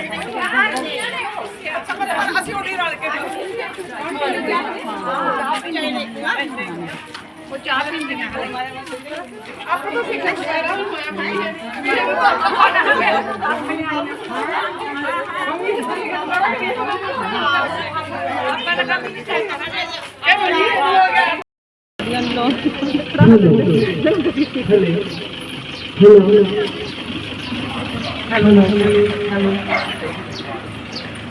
ਅਸੀਂ ਉਹਦੇ ਰਲ ਕੇ ਉਹ ਚਾਹ ਪੀਂਦੀਆਂ ਆਪਾਂ ਤਾਂ ਸਿੱਖ ਵਗੈਰਾ ਨੂੰ ਹੋਇਆ ਭਾਈ ਮੇਰੇ ਕੋਲ ਤਾਂ ਖਾਣਾ ਆਪਾਂ ਤਾਂ ਕੰਮ ਨਹੀਂ ਕਰਨਾ ਇਹ ਬੜੀ ਹੋ ਗਿਆ hello hello hello hello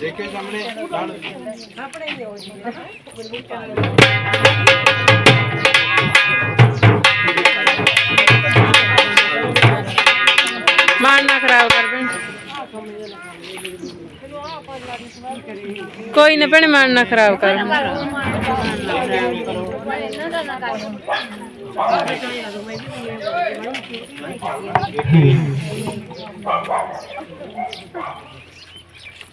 देखे सामने खराब कर कोई ना भेने मारना खराब कर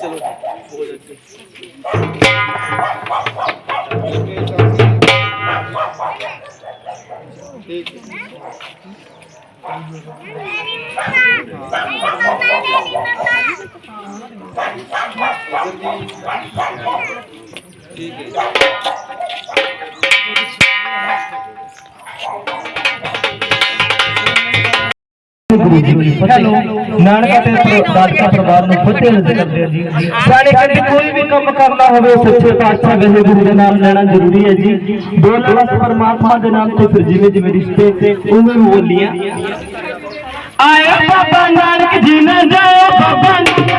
চলো বোঝা যাচ্ছে ঠিক ঠিক আছে ਗੁਰੂ ਜੀ ਦੀ ਫਤਿਹ ਨਾਨਕ ਤੇ ਦਾਤਾ ਪਰਵਾਰ ਨੂੰ ਫਤਿਹ ਦਿੰਦੇ ਜੀ ਸਾਡੇ ਕਦੇ ਕੋਈ ਵੀ ਕੰਮ ਕਰਨਾ ਹੋਵੇ ਸੱਚੇ ਪਾਤਸ਼ਾਹ ਵੇਹੇ ਗੁਰੂ ਦੇ ਨਾਮ ਲੈਣਾ ਜ਼ਰੂਰੀ ਹੈ ਜੀ ਬੋਲਵਸ ਪਰਮਾਤਮਾ ਦੇ ਨਾਮ ਤੇ ਫਿਰ ਜਿਵੇਂ ਜਿਵੇਂ ਰਿਸ਼ਤੇ ਉਵੇਂ ਬੋਲੀਆਂ ਆਇਆ ਬਾਬਾ ਨਾਨਕ ਜੀ ਨਾ ਜਾਓ ਬਾਬਾ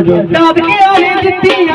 ਦਾਦਕੇ ਵਾਲੀ ਦਿੱਤੀ